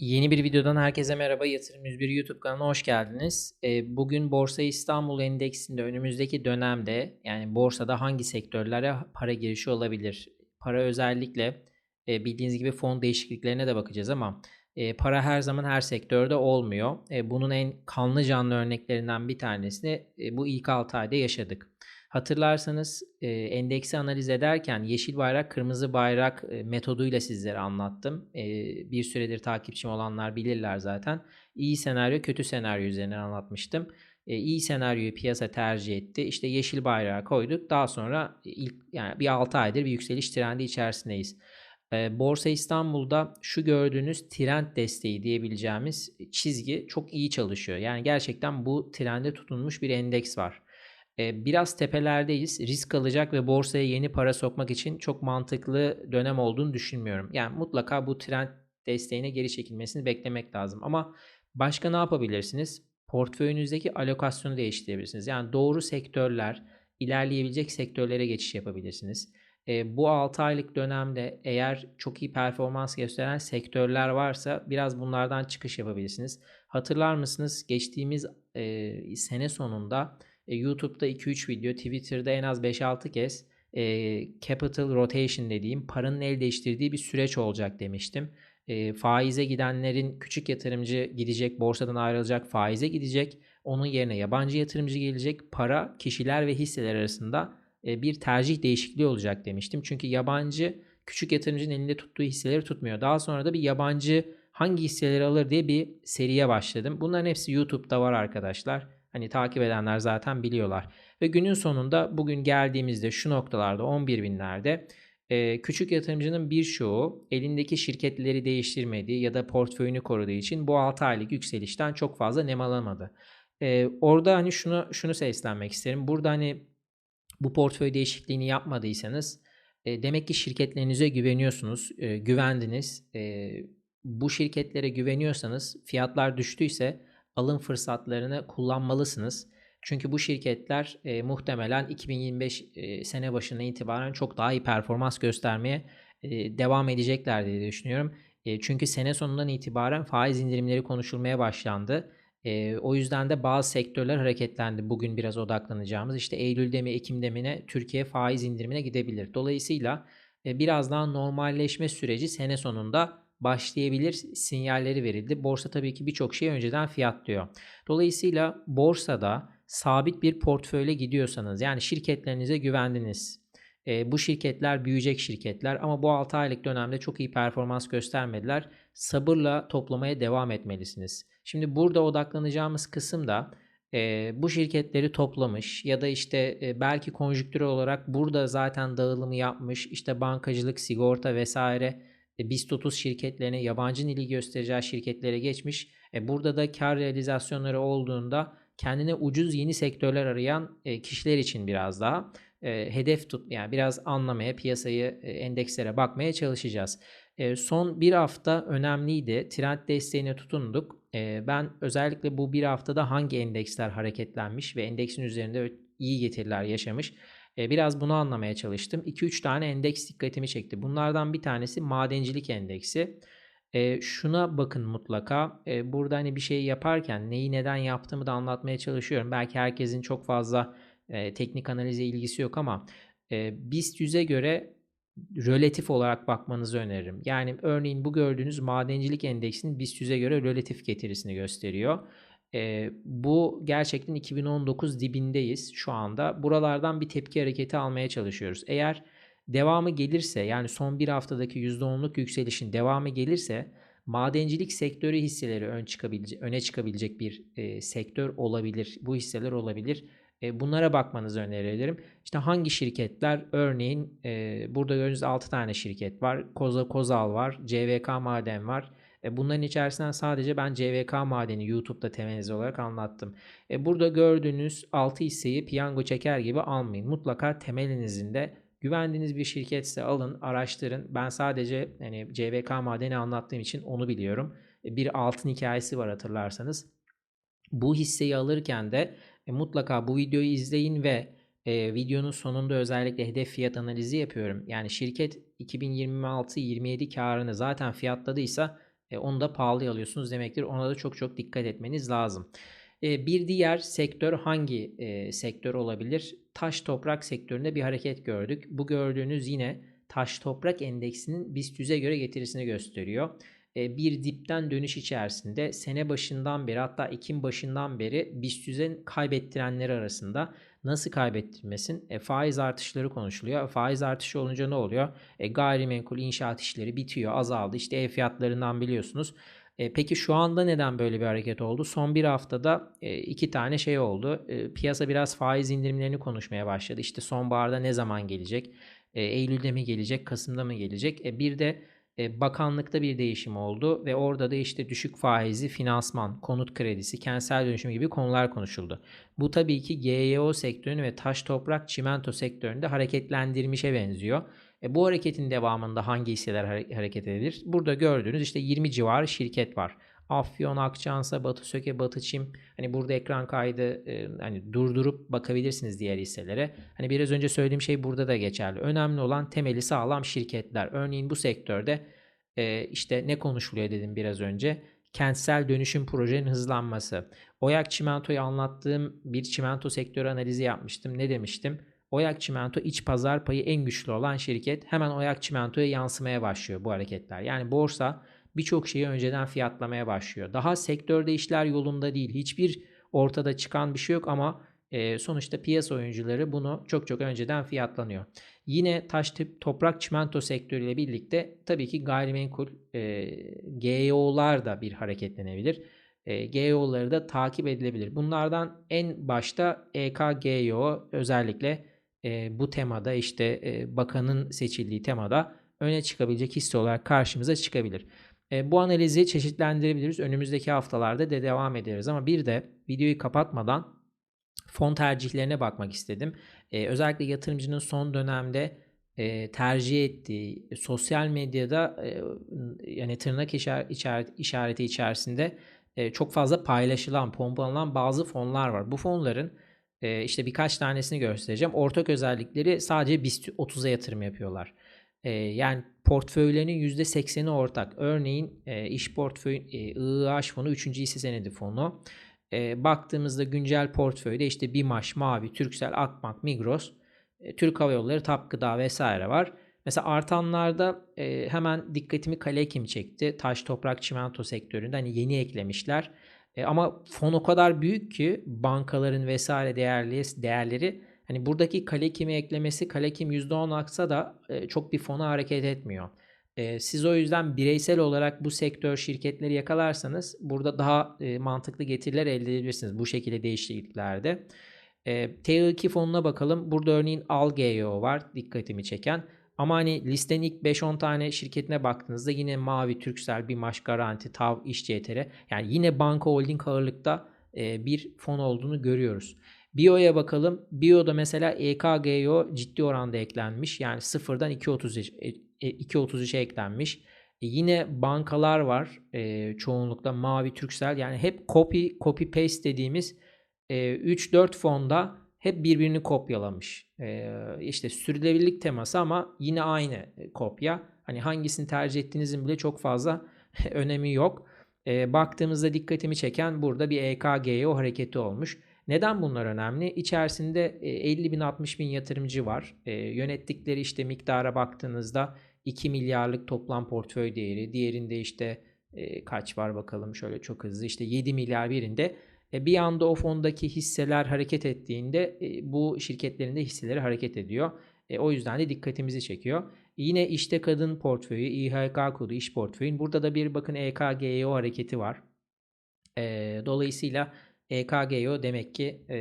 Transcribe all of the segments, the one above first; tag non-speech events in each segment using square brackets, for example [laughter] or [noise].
Yeni bir videodan herkese merhaba. Yatırım 101 YouTube kanalına hoş geldiniz. Ee, Bugün Borsa İstanbul Endeksinde önümüzdeki dönemde yani borsada hangi sektörlere para girişi olabilir? Para özellikle e, bildiğiniz gibi fon değişikliklerine de bakacağız ama e, para her zaman her sektörde olmuyor. E, Bunun en kanlı canlı örneklerinden bir tanesini bu ilk 6 ayda yaşadık. Hatırlarsanız e, endeksi analiz ederken yeşil bayrak kırmızı bayrak e, metoduyla sizlere anlattım. E, bir süredir takipçim olanlar bilirler zaten. İyi senaryo kötü senaryo üzerine anlatmıştım. E, iyi senaryoyu piyasa tercih etti. İşte yeşil bayrağı koyduk. Daha sonra ilk yani bir 6 aydır bir yükseliş trendi içerisindeyiz. Borsa İstanbul'da şu gördüğünüz trend desteği diyebileceğimiz çizgi çok iyi çalışıyor. Yani gerçekten bu trende tutunmuş bir endeks var. Ee, biraz tepelerdeyiz. Risk alacak ve borsaya yeni para sokmak için çok mantıklı dönem olduğunu düşünmüyorum. Yani mutlaka bu trend desteğine geri çekilmesini beklemek lazım. Ama başka ne yapabilirsiniz? Portföyünüzdeki alokasyonu değiştirebilirsiniz. Yani doğru sektörler, ilerleyebilecek sektörlere geçiş yapabilirsiniz. E, bu 6 aylık dönemde eğer çok iyi performans gösteren sektörler varsa biraz bunlardan çıkış yapabilirsiniz. Hatırlar mısınız? Geçtiğimiz e, sene sonunda e, YouTube'da 2-3 video, Twitter'da en az 5-6 kez e, capital rotation dediğim paranın el değiştirdiği bir süreç olacak demiştim. E, faize gidenlerin küçük yatırımcı gidecek, borsadan ayrılacak, faize gidecek. Onun yerine yabancı yatırımcı gelecek. Para kişiler ve hisseler arasında e, bir tercih değişikliği olacak demiştim. Çünkü yabancı küçük yatırımcının elinde tuttuğu hisseleri tutmuyor. Daha sonra da bir yabancı hangi hisseleri alır diye bir seriye başladım. Bunların hepsi YouTube'da var arkadaşlar. Hani takip edenler zaten biliyorlar. Ve günün sonunda bugün geldiğimizde şu noktalarda 11 binlerde küçük yatırımcının birçoğu elindeki şirketleri değiştirmediği ya da portföyünü koruduğu için bu 6 aylık yükselişten çok fazla nem alamadı. Orada hani şunu şunu seslenmek isterim. Burada hani bu portföy değişikliğini yapmadıysanız demek ki şirketlerinize güveniyorsunuz, güvendiniz. Bu şirketlere güveniyorsanız fiyatlar düştüyse alım fırsatlarını kullanmalısınız. Çünkü bu şirketler e, muhtemelen 2025 e, sene başına itibaren çok daha iyi performans göstermeye e, devam edecekler diye düşünüyorum. E, çünkü sene sonundan itibaren faiz indirimleri konuşulmaya başlandı. E, o yüzden de bazı sektörler hareketlendi. Bugün biraz odaklanacağımız işte Eylül'de mi Ekim'de mi ne Türkiye faiz indirimine gidebilir. Dolayısıyla e, biraz daha normalleşme süreci sene sonunda başlayabilir sinyalleri verildi. Borsa tabii ki birçok şeyi önceden fiyatlıyor. Dolayısıyla borsada sabit bir portföyle gidiyorsanız yani şirketlerinize güvendiniz. E, bu şirketler büyüyecek şirketler ama bu 6 aylık dönemde çok iyi performans göstermediler. Sabırla toplamaya devam etmelisiniz. Şimdi burada odaklanacağımız kısım da e, bu şirketleri toplamış ya da işte e, belki konjüktürel olarak burada zaten dağılımı yapmış işte bankacılık, sigorta vesaire e, BIST 30 şirketlerine yabancı ilgi göstereceği şirketlere geçmiş. E, burada da kar realizasyonları olduğunda kendine ucuz yeni sektörler arayan e, kişiler için biraz daha e, hedef tut yani biraz anlamaya piyasayı endekslere bakmaya çalışacağız. Son bir hafta önemliydi. Trend desteğine tutunduk. Ben özellikle bu bir haftada hangi endeksler hareketlenmiş ve endeksin üzerinde iyi getiriler yaşamış Biraz bunu anlamaya çalıştım. 2-3 tane endeks dikkatimi çekti. Bunlardan bir tanesi madencilik endeksi. E, şuna bakın mutlaka. E, burada hani bir şey yaparken neyi neden yaptığımı da anlatmaya çalışıyorum. Belki herkesin çok fazla e, teknik analize ilgisi yok ama e, BIST 100'e göre relatif olarak bakmanızı öneririm. Yani örneğin bu gördüğünüz madencilik endeksinin BIST 100'e göre relatif getirisini gösteriyor. E, bu gerçekten 2019 dibindeyiz şu anda. Buralardan bir tepki hareketi almaya çalışıyoruz. Eğer devamı gelirse yani son bir haftadaki %10'luk yükselişin devamı gelirse madencilik sektörü hisseleri ön çıkabilecek, öne çıkabilecek bir e, sektör olabilir. Bu hisseler olabilir. E, bunlara bakmanızı öneririm. İşte hangi şirketler? Örneğin e, burada gördüğünüz 6 tane şirket var. Koza Kozal var, CVK Maden var. E, bunların içerisinden sadece ben CVK madeni YouTube'da temeliz olarak anlattım. E, burada gördüğünüz 6 hisseyi piyango çeker gibi almayın. Mutlaka temelinizin de güvendiğiniz bir şirketse alın, araştırın. Ben sadece hani CVK madeni anlattığım için onu biliyorum. E, bir altın hikayesi var hatırlarsanız. Bu hisseyi alırken de mutlaka bu videoyu izleyin ve e, videonun sonunda özellikle hedef fiyat analizi yapıyorum. Yani şirket 2026-27 karını zaten fiyatladıysa e, onu da pahalıya alıyorsunuz demektir. Ona da çok çok dikkat etmeniz lazım. E, bir diğer sektör hangi e, sektör olabilir? Taş toprak sektöründe bir hareket gördük. Bu gördüğünüz yine taş toprak endeksinin BIST 100'e göre getirisini gösteriyor. E, bir dipten dönüş içerisinde sene başından beri hatta Ekim başından beri BIST 100'e kaybettirenleri arasında nasıl kaybettirmesin? E, faiz artışları konuşuluyor. Faiz artışı olunca ne oluyor? E, gayrimenkul inşaat işleri bitiyor, azaldı. İşte ev fiyatlarından biliyorsunuz. E, peki şu anda neden böyle bir hareket oldu? Son bir haftada e, iki tane şey oldu. E, piyasa biraz faiz indirimlerini konuşmaya başladı. İşte sonbaharda ne zaman gelecek? E, Eylül'de mi gelecek? Kasım'da mı gelecek? E, bir de bakanlıkta bir değişim oldu ve orada da işte düşük faizi finansman, konut kredisi, kentsel dönüşüm gibi konular konuşuldu. Bu tabii ki GYO sektörünü ve taş toprak çimento sektöründe hareketlendirmişe benziyor. E, bu hareketin devamında hangi hisseler hareket edebilir? Burada gördüğünüz işte 20 civarı şirket var. Afyon, Akçansa, Batı Söke, Batı Çim. Hani burada ekran kaydı e, hani durdurup bakabilirsiniz diğer hisselere. Hani biraz önce söylediğim şey burada da geçerli. Önemli olan temeli sağlam şirketler. Örneğin bu sektörde e, işte ne konuşuluyor dedim biraz önce. Kentsel dönüşüm projenin hızlanması. Oyak Çimento'yu anlattığım bir çimento sektörü analizi yapmıştım. Ne demiştim? Oyak Çimento iç pazar payı en güçlü olan şirket. Hemen Oyak Çimento'ya yansımaya başlıyor bu hareketler. Yani borsa birçok şeyi önceden fiyatlamaya başlıyor. Daha sektörde işler yolunda değil. Hiçbir ortada çıkan bir şey yok ama e, sonuçta piyasa oyuncuları bunu çok çok önceden fiyatlanıyor. Yine taş tip toprak çimento sektörüyle birlikte tabii ki gayrimenkul e, GEO'lar da bir hareketlenebilir. E, GEO'ları da takip edilebilir. Bunlardan en başta EKGEO özellikle e, bu temada işte e, bakanın seçildiği temada öne çıkabilecek hisse olarak karşımıza çıkabilir. E, bu analizi çeşitlendirebiliriz. Önümüzdeki haftalarda da devam ederiz ama bir de videoyu kapatmadan fon tercihlerine bakmak istedim. E, özellikle yatırımcının son dönemde e, tercih ettiği sosyal medyada yani tırnak işaret, işareti içerisinde çok fazla paylaşılan, pompalanan bazı fonlar var. Bu fonların işte birkaç tanesini göstereceğim. Ortak özellikleri sadece BIST 30'a yatırım yapıyorlar. E, yani portföylerinin %80'i ortak. Örneğin e, iş portföyü e, IIH fonu 3. hisse senedi fonu. E, baktığımızda güncel portföyde işte BİMAŞ, Mavi, Türksel, Akbank, Migros, e, Türk Hava Yolları, TAP Gıda vesaire var. Mesela artanlarda e, hemen dikkatimi Kalekim çekti. Taş, toprak, çimento sektöründe hani yeni eklemişler. E, ama fon o kadar büyük ki bankaların vesaire değerli değerleri hani buradaki Kalekim'i eklemesi Kalekim %10 aksa da e, çok bir fona hareket etmiyor. E, siz o yüzden bireysel olarak bu sektör şirketleri yakalarsanız burada daha e, mantıklı getiriler elde edebilirsiniz bu şekilde değişikliklerde. E, T2 fonuna bakalım. Burada örneğin Algeo var dikkatimi çeken. Ama hani listenin ilk 5-10 tane şirketine baktığınızda yine Mavi, Türksel, Bimaş, Garanti, TAV, İşCTR yani yine banka holding ağırlıkta e, bir fon olduğunu görüyoruz. Bio'ya bakalım. Bio'da mesela EKGO ciddi oranda eklenmiş. Yani sıfırdan 2.33 2.33'e eklenmiş. E yine bankalar var. E, çoğunlukla Mavi, Türksel yani hep copy copy paste dediğimiz e, 3-4 fonda hep birbirini kopyalamış. E, işte sürdürülebilirlik teması ama yine aynı e, kopya. Hani hangisini tercih ettiğinizin bile çok fazla [laughs] önemi yok. E, baktığımızda dikkatimi çeken burada bir EKGO hareketi olmuş. Neden bunlar önemli? İçerisinde 50 e, bin 60 bin yatırımcı var. E, yönettikleri işte miktara baktığınızda 2 milyarlık toplam portföy değeri. Diğerinde işte e, kaç var bakalım şöyle çok hızlı işte 7 milyar birinde. Bir anda o fondaki hisseler hareket ettiğinde bu şirketlerin de hisseleri hareket ediyor. O yüzden de dikkatimizi çekiyor. Yine işte kadın portföyü, İHK kodu iş portföyün. Burada da bir bakın EKGO hareketi var. E, dolayısıyla EKGO demek ki e,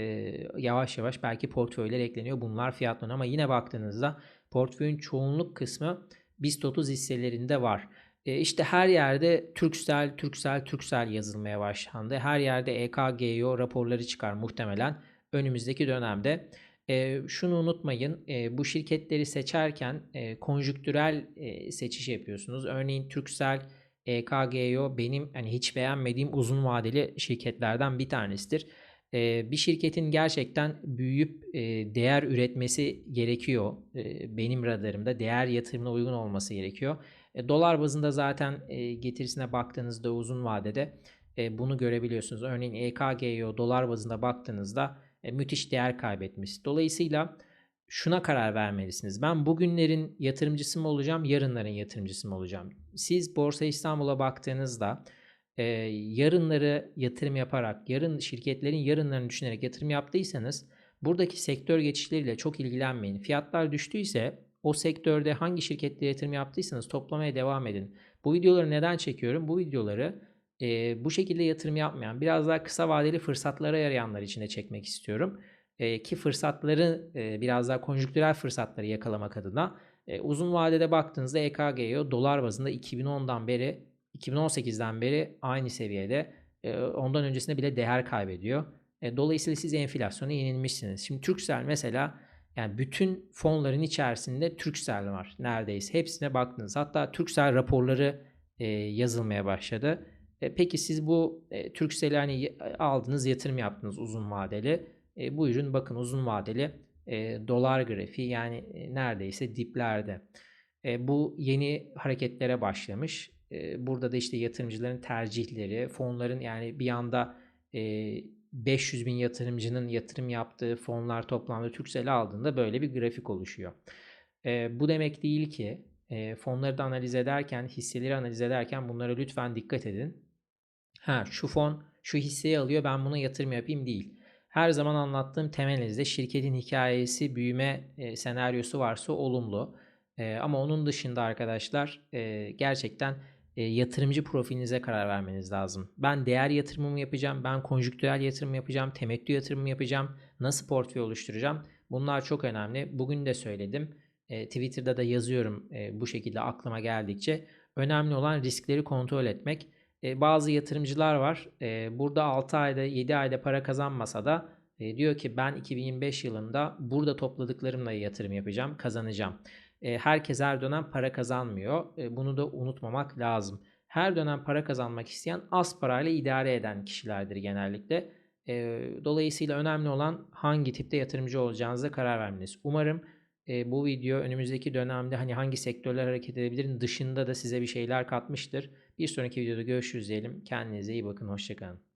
yavaş yavaş belki portföyler ekleniyor. Bunlar fiyatlanıyor ama yine baktığınızda portföyün çoğunluk kısmı BIST 30 hisselerinde var. E, işte her yerde Türksel, Türksel, Türksel yazılmaya başlandı. Her yerde EKGO raporları çıkar muhtemelen önümüzdeki dönemde. E, şunu unutmayın, e, bu şirketleri seçerken e, konjüktürel e, seçiş yapıyorsunuz. Örneğin Türksel, EKGO benim hani hiç beğenmediğim uzun vadeli şirketlerden bir tanesidir. E, bir şirketin gerçekten büyüyüp e, değer üretmesi gerekiyor. E, benim radarımda değer yatırımına uygun olması gerekiyor. E, dolar bazında zaten e, getirisine baktığınızda uzun vadede e, bunu görebiliyorsunuz. Örneğin E EKG'ye dolar bazında baktığınızda e, müthiş değer kaybetmiş. Dolayısıyla şuna karar vermelisiniz. Ben bugünlerin yatırımcısı mı olacağım, yarınların yatırımcısı mı olacağım? Siz Borsa İstanbul'a baktığınızda e, yarınları yatırım yaparak, yarın şirketlerin yarınlarını düşünerek yatırım yaptıysanız buradaki sektör geçişleriyle çok ilgilenmeyin. Fiyatlar düştüyse o sektörde hangi şirketlere yatırım yaptıysanız toplamaya devam edin. Bu videoları neden çekiyorum? Bu videoları e, bu şekilde yatırım yapmayan, biraz daha kısa vadeli fırsatlara yarayanlar için de çekmek istiyorum. Ki fırsatları biraz daha konjüktürel fırsatları yakalamak adına uzun vadede baktığınızda EKG'ye dolar bazında 2010'dan beri 2018'den beri aynı seviyede ondan öncesinde bile değer kaybediyor. E, dolayısıyla siz enflasyona yenilmişsiniz. Şimdi Turkcell mesela yani bütün fonların içerisinde Turkcell var neredeyse. Hepsine baktınız. Hatta Turkcell raporları yazılmaya başladı. E, peki siz bu e, Turkcell'i hani aldınız, yatırım yaptınız uzun vadeli. E, bu ürün bakın uzun vadeli e, dolar grafiği yani e, neredeyse diplerde. E, bu yeni hareketlere başlamış. E, burada da işte yatırımcıların tercihleri, fonların yani bir anda e, 500 bin yatırımcının yatırım yaptığı fonlar toplamda Turkcell'i aldığında böyle bir grafik oluşuyor. E, bu demek değil ki e, fonları da analiz ederken, hisseleri analiz ederken bunlara lütfen dikkat edin. Ha şu fon şu hisseyi alıyor ben buna yatırım yapayım değil. Her zaman anlattığım temelizde şirketin hikayesi, büyüme e, senaryosu varsa olumlu. E, ama onun dışında arkadaşlar e, gerçekten yatırımcı profilinize karar vermeniz lazım. Ben değer yatırımımı yapacağım, ben konjüktürel yatırım yapacağım, temettü yatırımı yapacağım, nasıl portföy oluşturacağım? Bunlar çok önemli. Bugün de söyledim. Twitter'da da yazıyorum bu şekilde aklıma geldikçe. Önemli olan riskleri kontrol etmek. E, bazı yatırımcılar var. E, burada 6 ayda 7 ayda para kazanmasa da e, diyor ki ben 2025 yılında burada topladıklarımla yatırım yapacağım, kazanacağım. E, herkes her dönem para kazanmıyor. E, bunu da unutmamak lazım. Her dönem para kazanmak isteyen az parayla idare eden kişilerdir genellikle. E, dolayısıyla önemli olan hangi tipte yatırımcı olacağınıza karar vermeniz. Umarım e, bu video önümüzdeki dönemde hani hangi sektörler hareket edebilirin dışında da size bir şeyler katmıştır. Bir sonraki videoda görüşürüz diyelim. Kendinize iyi bakın. Hoşçakalın.